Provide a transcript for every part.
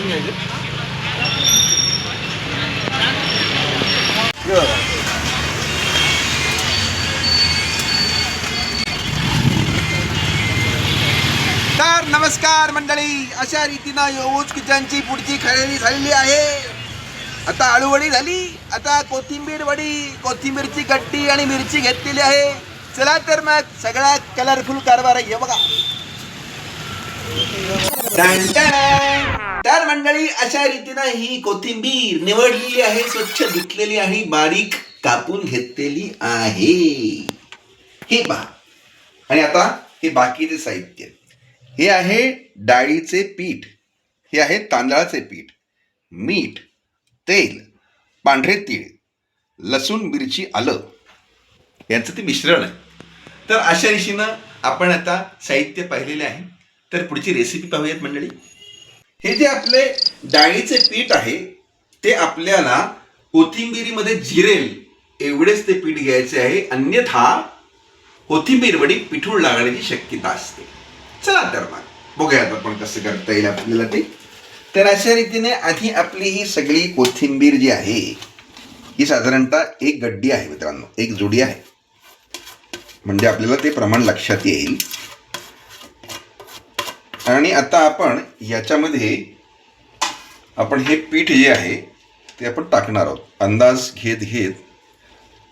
भाजून घ्यायचे तर नमस्कार मंडळी अशा रीतीनं योज किचनची पुढची खरेदी झालेली आहे. आता आळूवडी झाली आता कोथिंबीर वडी कोथिंबीरची गट्टी आणि मिरची घेतलेली आहे. चला तर मग सगळ्यात कलरफुल कारभार आहे बघा. तर मंडळी अशा रीतीनं ही कोथिंबीर निवडलेली आहे स्वच्छ धुतलेली आणि बारीक कापून घेतलेली आहे. हे पहा. आणि आता हे बाकीचे साहित्य. हे आहे डाळीचे पीठ. हे आहे तांदळाचे पीठ. मीठ तेल पांढरे तीळ लसूण मिरची आलं. यांचं ते मिश्रण आहे. तर अशा रीतीनं आपण आता साहित्य पाहिलेले आहे. तर पुढची रेसिपी पाहूयात मंडळी. हे जे आपले डाळीचे पीठ आहे ते आपल्याला कोथिंबिरीमध्ये जिरेल एवढेच ते पीठ घ्यायचे आहे. अन्यथा कोथिंबीरवडी पिठूळ लागण्याची शक्यता असते. चला तर मग बघूयात आपण कसं करता येईल आपल्याला ते. तर अशा रीतीने आधी आपली ही सगळी कोथिंबीर जी आहे ही साधारणतः एक गड्डी आहे मित्रांनो एक जुडी आहे. म्हणजे आपल्याला ते प्रमाण लक्षात येईल. आणि आता आपण याच्यामध्ये आपण हे पीठ जे आहे ते आपण टाकणार आहोत. अंदाज घेत घेत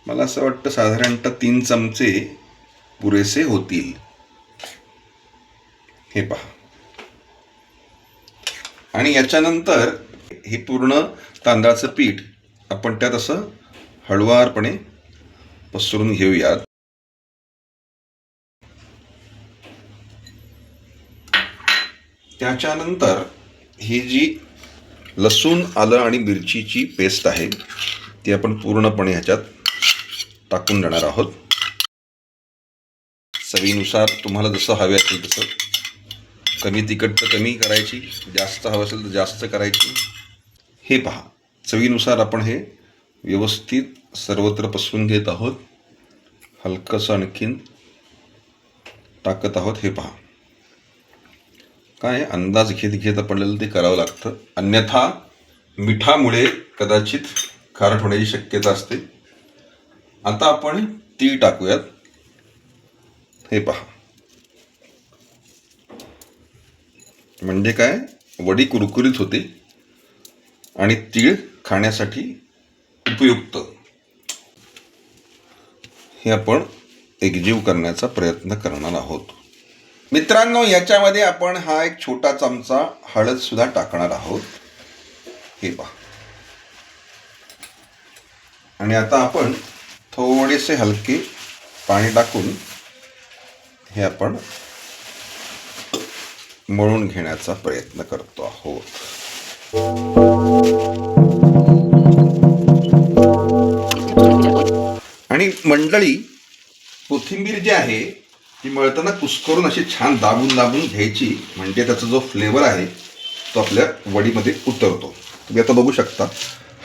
मला असं वाटतं साधारणतः तीन चमचे पुरेसे होतील. हे पहा. आणि याच्यानंतर हे पूर्ण तांदळाचं पीठ आपण त्यात असं हळुवारपणे पसरून घेऊयात. त्याच्यानंतर ही जी लसूण आलं आणि मिरचीची पेस्ट आहे ती आपण पूर्णपणे ह्याच्यात टाकून देणार आहोत. चवीनुसार तुम्हाला जसं हवे असेल तसं. कमी तिखट तर कमी करायची जास्त हवं असेल तर जास्त करायची. हे पहा चवीनुसार आपण हे व्यवस्थित सर्वत्र पसरून घेत आहोत. हलकंसं आणखीन टाकत आहोत. हे पहा. काय अंदाज घेत घेत आपल्याला ते करावं लागतं. अन्यथा मिठामुळे कदाचित खारट होण्याची शक्यता असते. आता आपण तीळ टाकूयात. हे पहा. म्हणजे काय? वडी कुरकुरीत होते आणि तीळ खाण्यासाठी उपयुक्त. हे आपण एकजीव करण्याचा प्रयत्न करणार आहोत. मित्रांनो याच्यामध्ये आपण हा एक छोटा चमचा हळद सुद्धा टाकणार आहोत. हे पहा. आणि आता आपण थोडेसे हलके पाणी टाकून हे आपण मळून घेण्याचा प्रयत्न करतो आहोत. आणि मंडळी कोथिंबीर जी आहे ती मळताना कुस्करून अशी छान दाबून दाबून घ्यायची. म्हणजे त्याचा जो फ्लेवर आहे तो आपल्या वडीमध्ये उतरतो. तुम्ही आता बघू शकता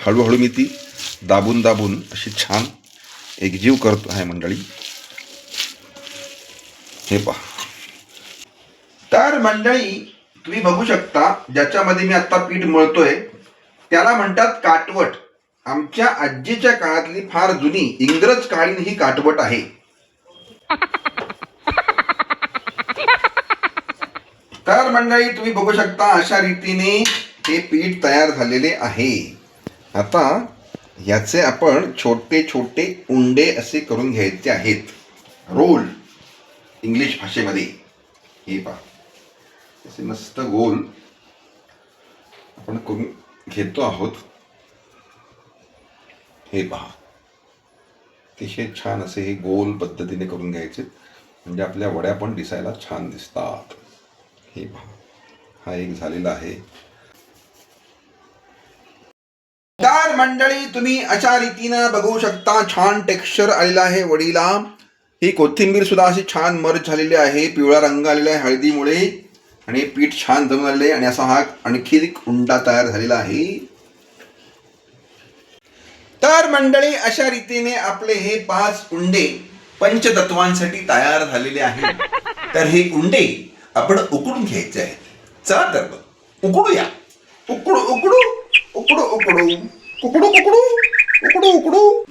हळूहळू मी ती दाबून दाबून अशी छान एकजीव करतो आहे मंडळी. हे पहा. तर मंडळी तुम्ही बघू शकता ज्याच्यामध्ये मी आता पीठ मळतोय त्याला म्हणतात काटवट. आमच्या आजीच्या काळातली फार जुनी इंग्रज काळीन ही काटवट आहे. तर मंडळी तुम्ही बघू शकता अशा रीतीने हे पीठ तयार झालेले आहे. आता याचे आपण छोटे छोटे उंडे असे करून घ्यायचे आहेत. रोल इंग्लिश भाषेमध्ये. हे पहा. असे मस्त गोल आपण करून घेतो आहोत. हे पहा. अतिशय छान असे हे गोल पद्धतीने करून घ्यायचे. म्हणजे आपल्या वड्या पण दिसायला छान दिसतात. हे पहा. हा एक झालेला आहे. दार मंडळी तुम्ही अशा रीतीनं बघू शकता छान टेक्स्चर आलेला आहे वडीला. ही कोथिंबीर सुद्धा अशी छान मर्ज झालेली आहे. पिवळा रंग आलेला आहे हळदीमुळे आणि पीठ छान जमून आलेलं आहे आणि असा हा आणखी एक उंडा तयार झालेला आहे. तर मंडळी अशा रीतीने आपले हे पाच उंडे पंचतत्वांसाठी तयार झालेले आहेत. तर हे उंडे आपण उकडून घ्यायचे आहे. चला तर मग. उकडूया. उकडू उकडू उकडू उकडू. उकडू उकडू उकडू उकडू.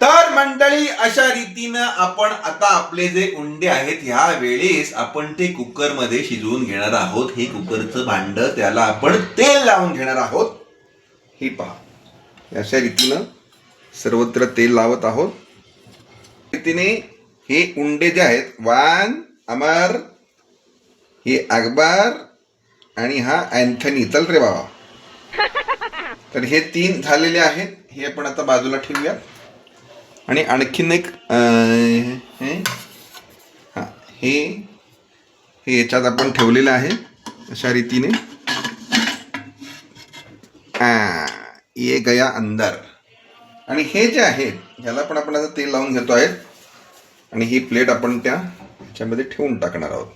तर मंडळी अशा रीतीनं आपण आता आपले जे उंडे आहेत ह्या वेळेस आपण ते कुकरमध्ये शिजवून घेणार आहोत. हे कुकरचं भांड त्याला आपण तेल लावून घेणार आहोत. हे पहा. अशा रीतीनं सर्वत्र तेल लावत आहोत. रीतीने हे उंडे जे आहेत वान अमर हे अकबर आणि हा अँथनी. चल रे बाबा. तर हे तीन झालेले आहेत. हे आपण आता बाजूला ठेवूया. आणि आणखीन एक हे हां याच्यात आपण ठेवलेलं आहे. अशा रीतीने. ये गया अंदर. आणि हे जे आहे ह्याला पण आपण आता तेल लावून घेतो आहेत आणि ही प्लेट आपण त्या ह्याच्यामध्ये ठेवून टाकणार आहोत.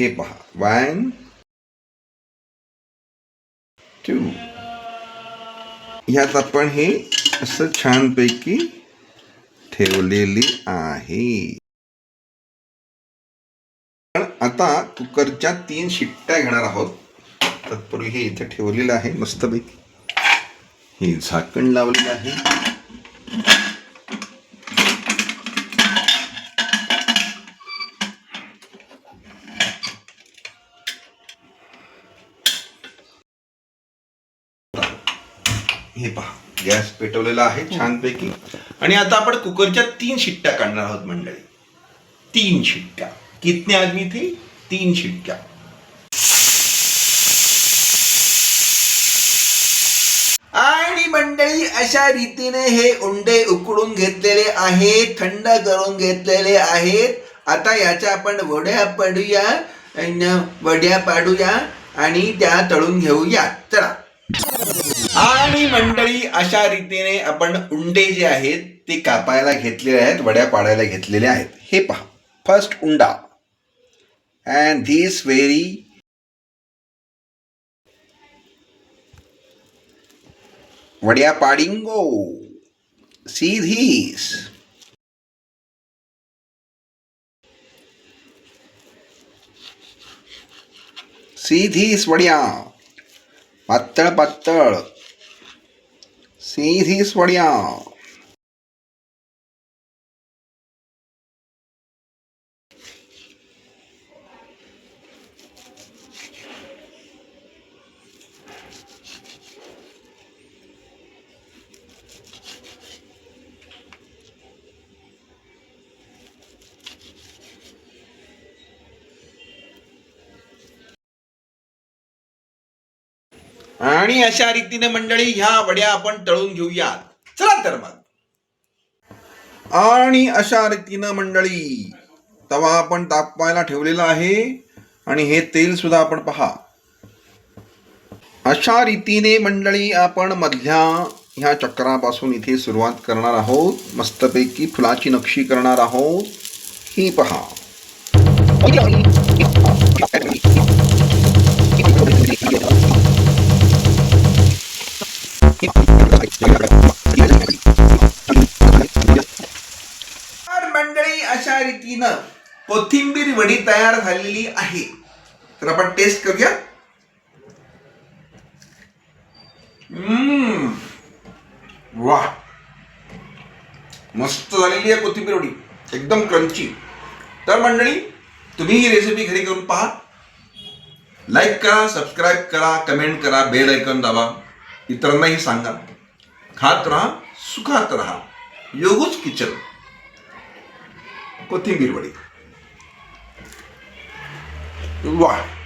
हे पहा. वन टू ह्यात आपण हे असं छानपैकी ठेवलेली आहे. पण आता कुकरच्या तीन शिट्ट्या घेणार आहोत. तत्पूर्वी हे इथे ठेवलेलं आहे मस्तपैकी. हे झाकण लावलेलं आहे. हे पहा गॅस पेटवलेला आहे छानपैकी. आणि आता आपण कुकरच्या तीन शिट्ट्या काढणार आहोत मंडळी. तीन शिट्ट्या. कितने आदमी थे? तीन शिट्ट्या. आणि मंडळी अशा रीतीने हे उंडे उकडून घेतलेले आहेत थंड करून घेतलेले आहेत. आता याच्या आपण वड्या पडूया. वड्या पाडूया आणि त्या तळून घेऊया. चला. आणि मंडळी अशा रीतीने आपण उंडे जे आहेत ते कापायला घेतलेले आहेत वड्या पाडायला घेतलेले आहेत. हे पहा. फर्स्ट उंडा. अँड धिस व्हेरी वड्या पाडिंगो. सी धीस सी धीस वड्या. पातळ पातळ cc 塑料 आणि अशा रीतीने मंडळी ह्या वड्या आपण तळून घेऊयात. चला तर मग. आणि अशा रीतीनं मंडळी तवा आपण तापवायला ठेवलेला आहे आणि हे तेल सुद्धा आपण पहा. अशा रीतीने मंडळी आपण मधल्या ह्या चक्रापासून इथे सुरुवात करणार आहोत. मस्तपैकी फुलाची नक्षी करणार आहोत. ही पहा. कोथिंबीर वडी तयार झालेली आहे. तर आपण टेस्ट करूया. हम्म. वा मस्त झालेली आहे कोथिंबीर वडी. एकदम क्रंची तर मंडळी तुम्ही ही रेसिपी घरी करून पहा. लाईक करा सबस्क्राईब करा कमेंट करा बेल ऐकन दाबा. इतरांनाही सांगा. खात राहा सुखात राहा. योगूच किचन. कोथिंबीर वडी. Bye.